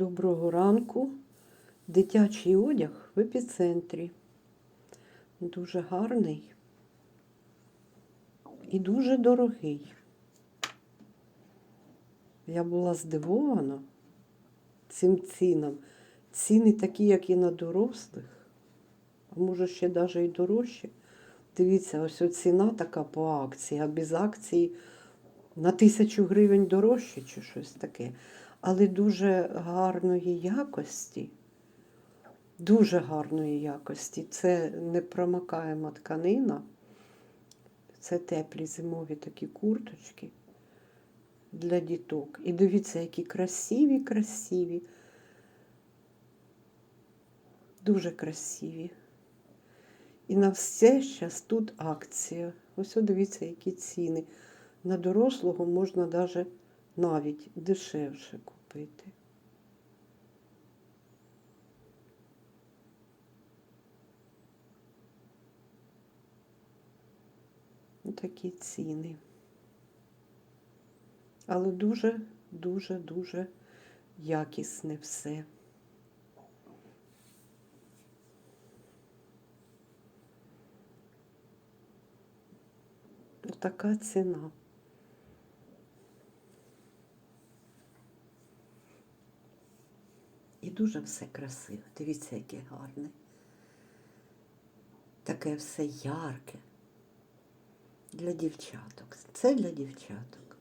Доброго ранку. Дитячий одяг в епіцентрі. Дуже гарний і дуже дорогий. Я була здивована цим цінам. Ціни такі, як і на дорослих, а може ще навіть і дорожчі. Дивіться, ось ціна така по акції, а без акції на тисячу гривень дорожче чи щось таке. Але дуже гарної якості. Дуже гарної якості. Це непромокаєма тканина. Це теплі зимові такі курточки для діток. І дивіться, які красиві, красиві. Дуже красиві. І на все зараз тут акція. Ось дивіться, які ціни. На дорослого можна даже навіть дешевше купити. Такі ціни. Але дуже, дуже, дуже якісне все. Така ціна. Дуже все красиве. Дивіться, яке гарне. Таке все ярке. Для дівчаток. Це для дівчаток.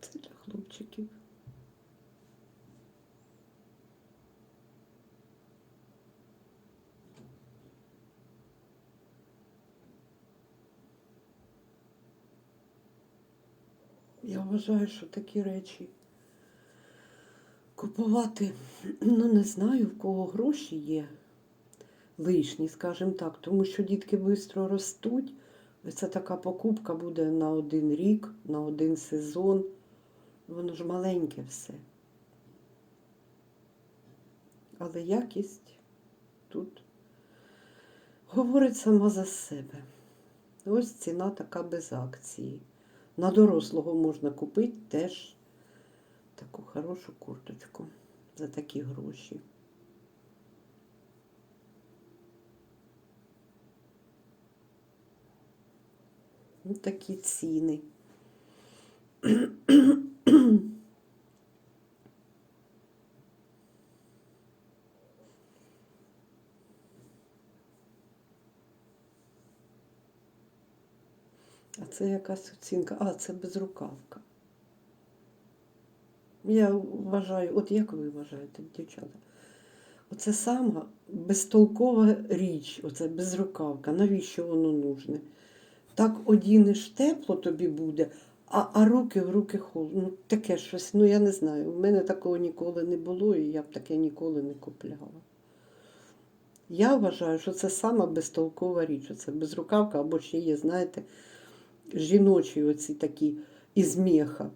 Це для хлопчиків. Я вважаю, що такі речі купувати, ну не знаю, в кого гроші є лишні, скажімо так, тому що дітки швидко ростуть. Це така покупка буде на один рік, на один сезон. Воно ж маленьке все. Але якість тут говорить сама за себе. Ось ціна така без акції. На дорослого можна купити теж таку хорошу курточку за такі гроші. Ось такі ціни. А це якась оцінка. А, це безрукавка. Я вважаю, от як ви вважаєте, дівчата? Оце сама безтолкова річ, оце безрукавка. Навіщо воно нужне? Так одінеш тепло тобі буде, а, а руки в руки холодно. Ну, таке щось, ну я не знаю. У мене такого ніколи не було, і я б таке ніколи не купляла. Я вважаю, що це сама безтолкова річ. Оце безрукавка, або ще є, знаєте, жіночі оці такі із меха,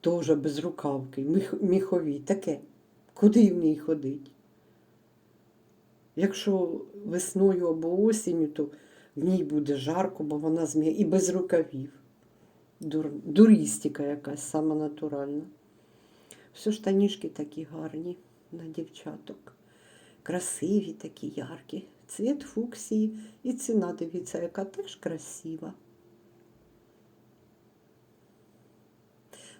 теж без рукавки, міх, міхові, таке. Куди в ній ходить? Якщо весною або осінню, то в ній буде жарко, бо вона змія і без рукавів. Дур, дурістика якась сама натуральна. Все штанішки такі гарні на дівчаток. Красиві такі, яркі. Цвіт фуксії і ціна, дивіться, яка теж красива.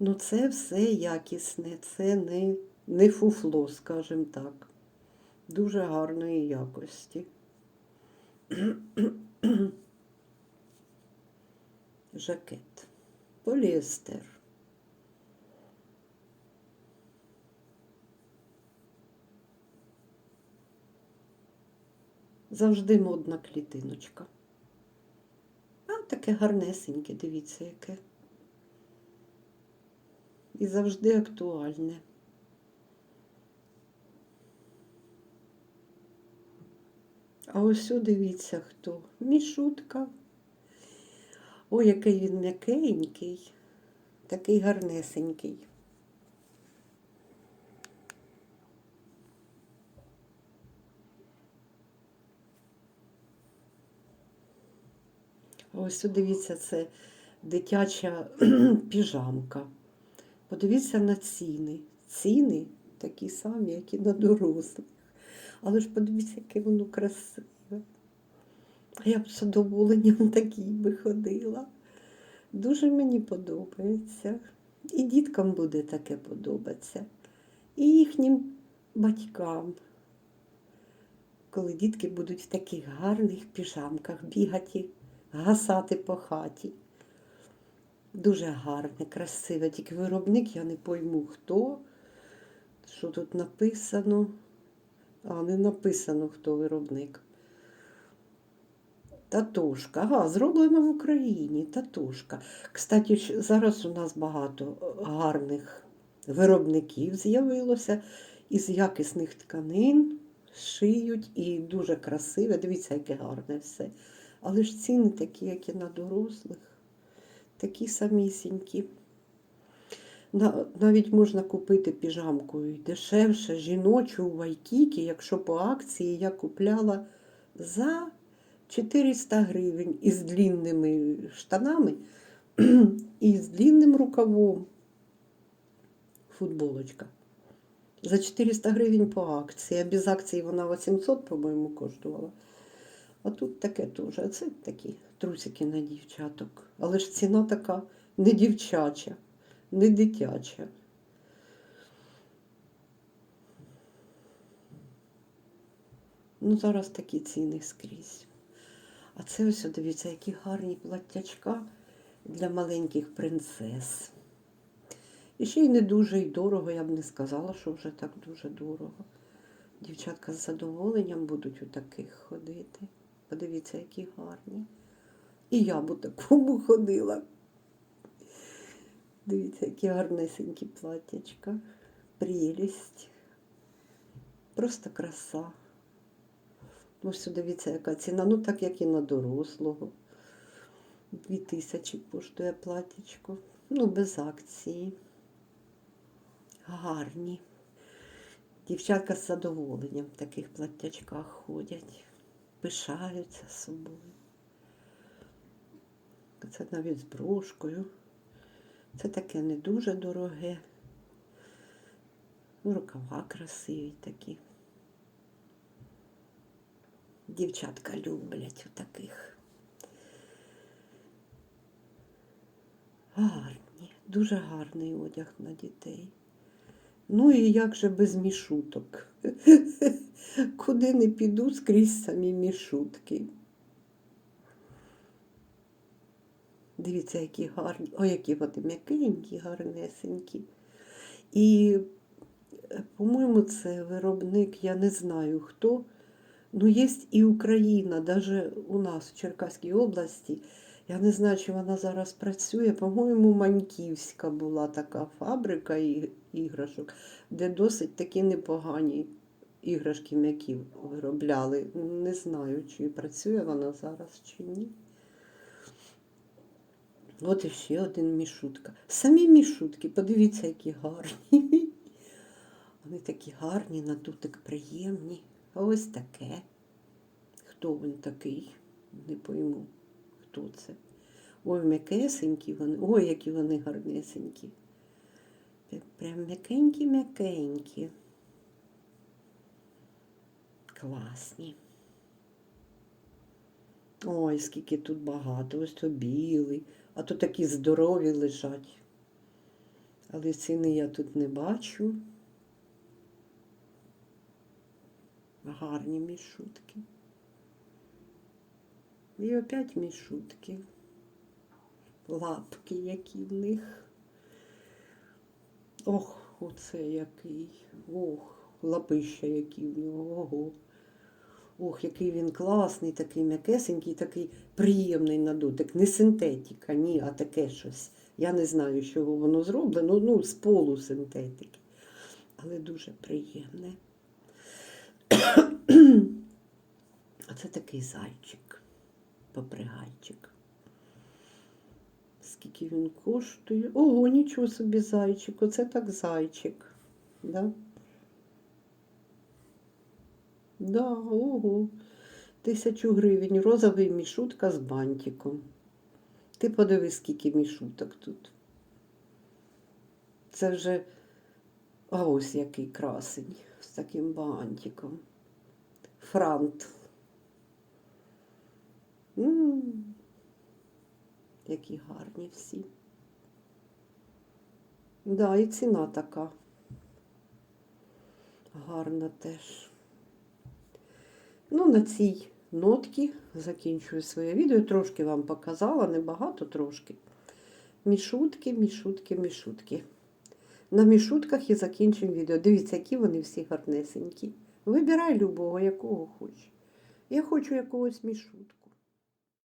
Ну, це все якісне, це не, не фуфло, скажімо так. Дуже гарної якості. Жакет. Поліестер. Завжди модна клітиночка. А таке гарнесеньке, дивіться, яке. І завжди актуальне. А ось о, дивіться хто. Мішутка. Ой, який він м'якенький. Такий гарнесенький. Ось дивіться, це дитяча піжамка. Подивіться на ціни. Ціни такі самі, як і на дорослих. Але ж подивіться, яке воно красиве. А я б з задоволенням такій би ходила. Дуже мені подобається. І діткам буде таке подобатися. І їхнім батькам. Коли дітки будуть в таких гарних піжамках бігати, гасати по хаті. Дуже гарне, красиве. Тільки виробник, я не пойму хто. Що тут написано? А, не написано, хто виробник. Татушка. Ага, зроблена в Україні. Татушка. Кстати, зараз у нас багато гарних виробників з'явилося із якісних тканин шиють і дуже красиве. Дивіться, яке гарне все. Але ж ціни такі, як і на дорослих, такі самісінькі. Навіть можна купити піжамку і дешевше, жіночу у Вайкікі, якщо по акції я купляла за 400 гривень із длінними штанами і з длінним рукавом. Футболочка. За 400 гривень по акції. А без акції вона 800, по-моєму, коштувала. А тут таке теж. Це такі трусики на дівчаток. Але ж ціна така не дівчача, не дитяча. Ну, зараз такі ціни скрізь. А це ось, дивіться, які гарні платтячка для маленьких принцес. І ще й не дуже й дорого, я б не сказала, що вже так дуже дорого. Дівчатка з задоволенням будуть у таких ходити. Подивіться, які гарні. І я б у такому ходила. Дивіться, які гарнесенькі платтячка. Прелість. Просто краса. Ну, все, дивіться, яка ціна. Ну, так як і на дорослого. Дві тисячі коштує платтячко. Ну, без акції. Гарні. Дівчатка з задоволенням в таких платтячках ходять, пишаються собою. Це навіть з брошкою. Це таке не дуже дороге. Ну, Рукава красиві такі. Дівчатка люблять у таких. Гарні, дуже гарний одяг на дітей. Ну і як же без мішуток? Куди не піду, скрізь самі мішутки. Дивіться, які гарні. Ой, які вони м'якенькі, гарнесенькі. І, е, по-моєму, це виробник, я не знаю хто. Ну, є і Україна, навіть у нас в Черкаській області. Я не знаю, чи вона зараз працює. По-моєму, Маньківська була така фабрика іграшок, де досить такі непогані іграшки м'які виробляли. Не знаю, чи працює вона зараз, чи ні. От і ще один мішутка. Самі мішутки, подивіться, які гарні. Вони такі гарні, на дотик приємні. А ось таке. Хто він такий? Не пойму, хто це. Ой, м'якесенькі вони. Ой, які вони гарнесенькі. Прям- м'якенькі-м'якенькі. Класні. Ой, скільки тут багато. Ось то білий, а то такі здорові лежать. Але ціни я тут не бачу. Гарні мішутки. І опять мішутки. Лапки, які в них. Ох, оце який. Ох, лапища які в нього. Ого. Ох, який він класний, такий м'якесенький, такий приємний на дотик. Не синтетика, ні, а таке щось. Я не знаю, з чого воно зроблено, ну, з полусинтетики. Але дуже приємне. А це такий зайчик, попригайчик. Скільки він коштує? Ого, нічого собі зайчик. Оце так зайчик. Да? Да, ого. Тисячу гривень. Розовий мішутка з бантиком. Ти подивись, скільки мішуток тут. Це вже. А ось який красень з таким бантиком. Франт. м які гарні всі. Да, і ціна така. Гарна теж. Ну, на цій нотці закінчую своє відео. Трошки вам показала, небагато трошки. Мішутки, мішутки, мішутки. На мішутках і закінчимо відео. Дивіться, які вони всі гарнесенькі. Вибирай любого, якого хочеш. Я хочу якогось мішутку.